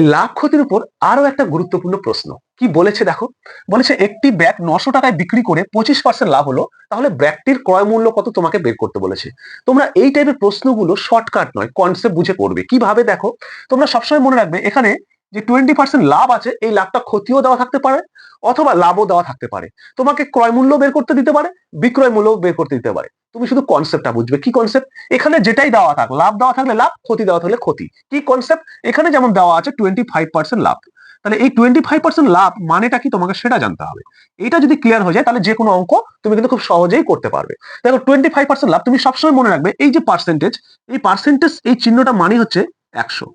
লাভ ক্ষতির উপর আরও একটা গুরুত্বপূর্ণ প্রশ্ন। কি বলেছে দেখো? বলেছে, একটি ব্যাগ নশো টাকায় বিক্রি করে পঁচিশ পার্সেন্ট লাভ হলো, তাহলে ব্যাগটির ক্রয় মূল্য কত তোমাকে বের করতে বলেছে? তোমরা এই টাইপের প্রশ্নগুলো শর্টকাট নয় কনসেপ্ট বুঝে করবে কীভাবে দেখো? তোমরা সবসময় মনে রাখবে, এখানে যে টোয়েন্টি পার্সেন্ট লাভ আছে, এই লাভটা ক্ষতিও দেওয়া থাকতে পারে, অথবা লাভও দেওয়া থাকতে পারে। তোমাকে ক্রয় মূল্য বের করতে দিতে পারে, বিক্রয় মূল্য বের করতে দিতে পারে। তুমি শুধু কনসেপ্টটা বুঝবে। কি কনসেপ্ট এখানে যেটাই দেওয়া থাক, লাভ দেওয়া থাকলে লাভ, ক্ষতি দেওয়া থাকলে ক্ষতি। কি কনসেপ্ট এখানে যেমন দেওয়া আছে টোয়েন্টি ফাইভ লাভ। তাহলে এই টোয়েন্টি ফাইভ পার্সেন্ট লাভ মানেটা কি? তোমাকে সেটা জানতে হবে। এটা যদি ক্লিয়ার হয়ে যায়, তাহলে যে কোনো অঙ্ক তুমি কিন্তু খুব সহজেই করতে পারবে। দেখো টোয়েন্টি ফাইভ পার্সেন্ট লাভ, তুমি সবসময় মনে রাখবে, এই যে পার্সেন্টেজ এই পার্সেন্টেজ এই চিহ্নটা মানে হচ্ছে একশো।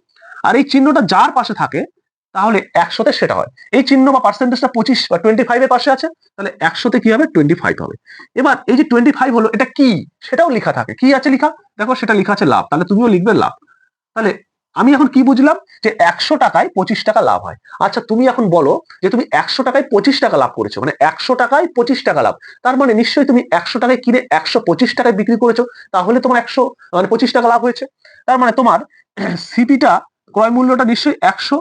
আর এই চিহ্নটা যার পাশে থাকে তাহলে একশোতে সেটা হয়। এই চিহ্ন বা পার্সেন্টেজটা পঁচিশ বা টোয়েন্টি ফাইভের পাশে আছে, তাহলে একশোতে কি হবে? টোয়েন্টি ফাইভ হবে। এবার এই যে টোয়েন্টি ফাইভ হলো, এটা কি? সেটাও লেখা থাকে। কি আছে লেখা? দেখো সেটা লেখা আছে লাভ। তাহলে তুমিও লিখবে লাভ। তাহলে আমি এখন কি বুঝলাম? যে একশো টাকায় পঁচিশ টাকা লাভ হয়। আচ্ছা তুমি এখন বলো যে তুমি একশো টাকায় পঁচিশ টাকা লাভ করেছ। মানে একশো টাকায় পঁচিশ টাকা লাভ। তার মানে নিশ্চয়ই তুমি একশো টাকায় কিনে একশো পঁচিশ টাকায় বিক্রি করেছ। তাহলে তোমার একশো মানে পঁচিশ টাকা লাভ হয়েছে। তার মানে তোমার সিপিটা ক্রয় মূল্যটা নিশ্চয়ই একশো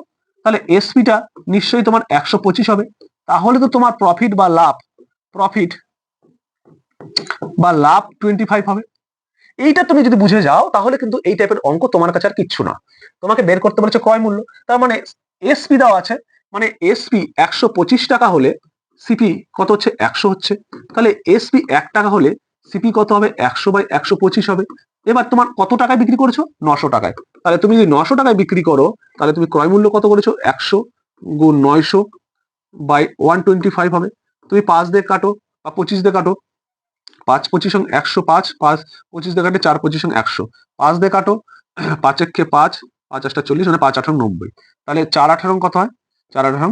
তাহলে এসপিটা নিশ্চয়ই তোমার একশো পঁচিশ হবে। তাহলে তো তোমার প্রফিট বা লাভ প্রফিট বা লাভ টোয়েন্টি ফাইভ হবে। এইটা তুমি যদি বুঝে যাও, তাহলে কিন্তু এই টাইপের অঙ্ক তোমার কাছে আর কিচ্ছু না। তোমাকে বের করতে বলেছে ক্রয় মূল্য। তার মানে এসপি দেওয়া আছে মানে এসপি একশো পঁচিশ টাকা হলে সিপি কত হচ্ছে? একশো হচ্ছে। তাহলে এসপি এক টাকা হলে সিপি কত হবে? একশো বাই একশো পঁচিশ হবে। এবার তোমার কত টাকায় বিক্রি করেছ? নশো টাকায়। তাহলে তুমি যদি নশো টাকায় বিক্রি করো, তাহলে তুমি ক্রয় মূল্য কত করেছ একশো গুণ নয়শো বাই ওয়ান টোয়েন্টি ফাইভ হবে। তুমি পাঁচ দিয়ে কাটো, বা পঁচিশ দিয়ে কাটো, পাঁচ পঁচিশ একশো পাঁচ পাঁচ পঁচিশ দিয়ে কাটে চার পঁচিশ একশো। পাঁচ দিয়ে কাটো, পাঁচ একে পাঁচ পাঁচ আটটা চল্লিশ মানে পাঁচ আঠারো নব্বই। তাহলে চার আঠারো কত হয়? চার আঠারো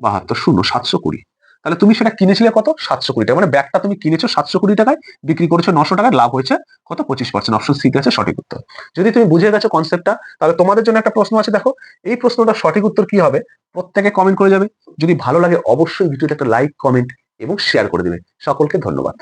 বাহাত্তর, শূন্য, সাতশো কুড়ি। তাহলে তুমি সেটা কিনেছিলে কত? সাতশো কোটি টাকা। মানে ব্যাগটা তুমি কিনেছো সাতশো কোটি টাকায়, বিক্রি করেছ নশো টাকায়, লাভ হয়েছে কত? পঁচিশ পার্সেন্ট অপশন সি আছে সঠিক উত্তর। যদি তুমি বুঝে গেছো কনসেপ্টটা তাহলে তোমাদের জন্য একটা প্রশ্ন আছে, দেখো। এই প্রশ্নটা সঠিক উত্তর কি হবে? প্রত্যেকে কমেন্ট করে যাবে। যদি ভালো লাগে অবশ্যই ভিডিওটা একটা লাইক কমেন্ট এবং শেয়ার করে দেবে। সকলকে ধন্যবাদ।